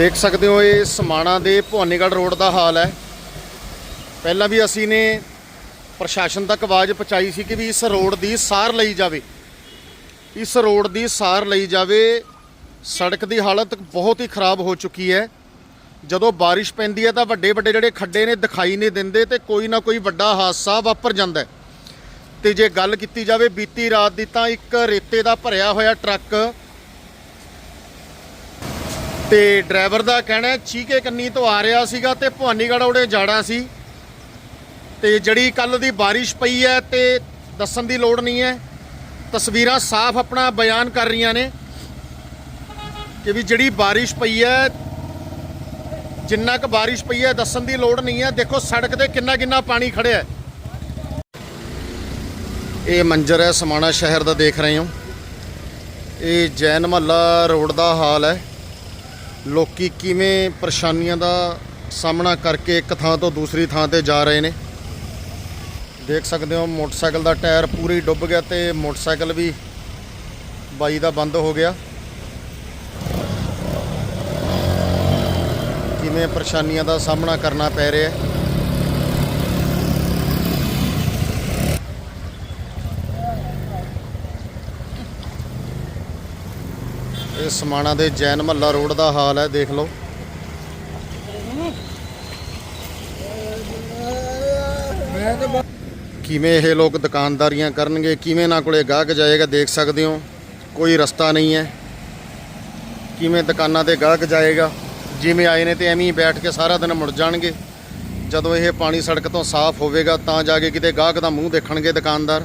ਦੇਖ ਸਕਦੇ ਹੋ ਇਹ ਸਮਾਣਾ ਦੇ ਭਵਾਨੀਗੜ੍ਹ ਰੋਡ ਦਾ ਹਾਲ ਹੈ। ਪਹਿਲਾਂ ਵੀ ਅਸੀਂ ਨੇ ਪ੍ਰਸ਼ਾਸਨ ਤੱਕ ਆਵਾਜ਼ ਪਹੁੰਚਾਈ ਸੀ ਕਿ ਵੀ ਇਸ ਰੋਡ ਦੀ ਸਾਰ ਲਈ ਜਾਵੇ। ਇਸ ਰੋਡ ਦੀ ਸਾਰ ਲਈ ਜਾਵੇ, ਸੜਕ ਦੀ ਹਾਲਤ ਬਹੁਤ ਹੀ ਖਰਾਬ ਹੋ ਚੁੱਕੀ ਹੈ। ਜਦੋਂ ਬਾਰਿਸ਼ ਪੈਂਦੀ ਹੈ ਤਾਂ ਵੱਡੇ ਵੱਡੇ ਜਿਹੜੇ ਖੱਡੇ ਨੇ ਦਿਖਾਈ ਨਹੀਂ ਦਿੰਦੇ ਤੇ ਕੋਈ ਨਾ ਕੋਈ ਵੱਡਾ ਹਾਦਸਾ ਵਾਪਰ ਜਾਂਦਾ ਹੈ। ਤੇ ਜੇ ਗੱਲ ਕੀਤੀ ਜਾਵੇ ਬੀਤੀ ਰਾਤ ਦੀ ਤਾਂ ਇੱਕ ਰੇਤੇ ਦਾ ਭਰਿਆ ਹੋਇਆ ਟਰੱਕ ਤੇ ਡਰਾਈਵਰ ਦਾ ਕਹਿਣਾ ਚੀਕੇ ਕੰਨੀ ਤੋਂ ਆ ਰਿਹਾ ਸੀਗਾ ਤੇ ਭਵਾਨੀਗੜ੍ਹ ਉਹਦੇ ਜਾਣਾ ਸੀ। ਤੇ ਜਿਹੜੀ ਕੱਲ ਦੀ ਬਾਰਿਸ਼ ਪਈ ਹੈ ਤੇ ਦੱਸਣ ਦੀ ਲੋੜ ਨਹੀਂ ਹੈ। ਤਸਵੀਰਾਂ ਸਾਫ਼ ਆਪਣਾ ਬਿਆਨ ਕਰ ਰਹੀਆਂ ਨੇ ਕਿ ਵੀ ਜਿਹੜੀ ਬਾਰਿਸ਼ ਪਈ ਹੈ, ਜਿੰਨਾ ਕੁ ਬਾਰਿਸ਼ ਪਈ ਹੈ, ਦੱਸਣ ਦੀ ਲੋੜ ਨਹੀਂ ਹੈ। ਦੇਖੋ, ਸੜਕ ਤੇ ਕਿੰਨਾ ਕਿੰਨਾ ਪਾਣੀ ਖੜਿਆ ਹੈ। ਇਹ ਮੰਜ਼ਰ ਹੈ, ਸਮਾਣਾ ਸ਼ਹਿਰ ਦਾ ਦੇਖ ਰਹੇ ਹੋ। ਇਹ ਜੈਨ ਮਹੱਲਾ ਰੋਡ ਦਾ ਹਾਲ ਹੈ। ਲੋਕੀ ਕਿਵੇਂ ਪਰੇਸ਼ਾਨੀਆਂ ਦਾ ਸਾਹਮਣਾ ਕਰਕੇ ਇੱਕ ਥਾਂ ਤੋਂ ਦੂਸਰੀ ਥਾਂ ਤੇ ਜਾ ਰਹੇ ਨੇ? ਦੇਖ ਸਕਦੇ ਹੋ, ਮੋਟਰਸਾਈਕਲ ਦਾ ਟਾਇਰ ਪੂਰੀ ਡੁੱਬ ਗਿਆ ਤੇ ਮੋਟਰਸਾਈਕਲ ਵੀ ਬਾਈ ਦਾ ਬੰਦ ਹੋ ਗਿਆ। ਕਿਵੇਂ ਪਰੇਸ਼ਾਨੀਆਂ ਦਾ ਸਾਹਮਣਾ ਕਰਨਾ ਪੈ ਰਿਹਾ ਹੈ? ਇਹ ਸਮਾਣਾ ਦੇ ਜੈਨ ਮਹੱਲਾ ਰੋਡ ਦਾ ਹਾਲ ਹੈ, ਦੇਖ ਲਓ। ਕਿਵੇਂ ਇਹ ਲੋਕ ਦੁਕਾਨਦਾਰੀਆਂ ਕਰਨਗੇ, ਕਿਵੇਂ ਨਾ ਕੋਲੇ ਗਾਹਕ ਜਾਏਗਾ, ਦੇਖ ਸਕਦੇ ਹੋ। ਕੋਈ ਰਸਤਾ ਨਹੀਂ ਹੈ। ਕਿਵੇਂ ਦੁਕਾਨਾਂ ਤੇ ਗਾਹਕ ਜਾਏਗਾ, ਜਿਵੇਂ ਆਏ ਨੇ ਤੇ ਐਵੇਂ ਹੀ ਬੈਠ ਕੇ ਸਾਰਾ ਦਿਨ ਮੁੜ ਜਾਣਗੇ। ਜਦੋਂ ਇਹ ਪਾਣੀ ਸੜਕ ਤੋਂ ਸਾਫ਼ ਹੋਵੇਗਾ, ਤਾਂ ਜਾ ਕੇ ਕਿਤੇ ਗਾਹਕ ਦਾ ਮੂੰਹ ਦੇਖਣਗੇ ਦੁਕਾਨਦਾਰ।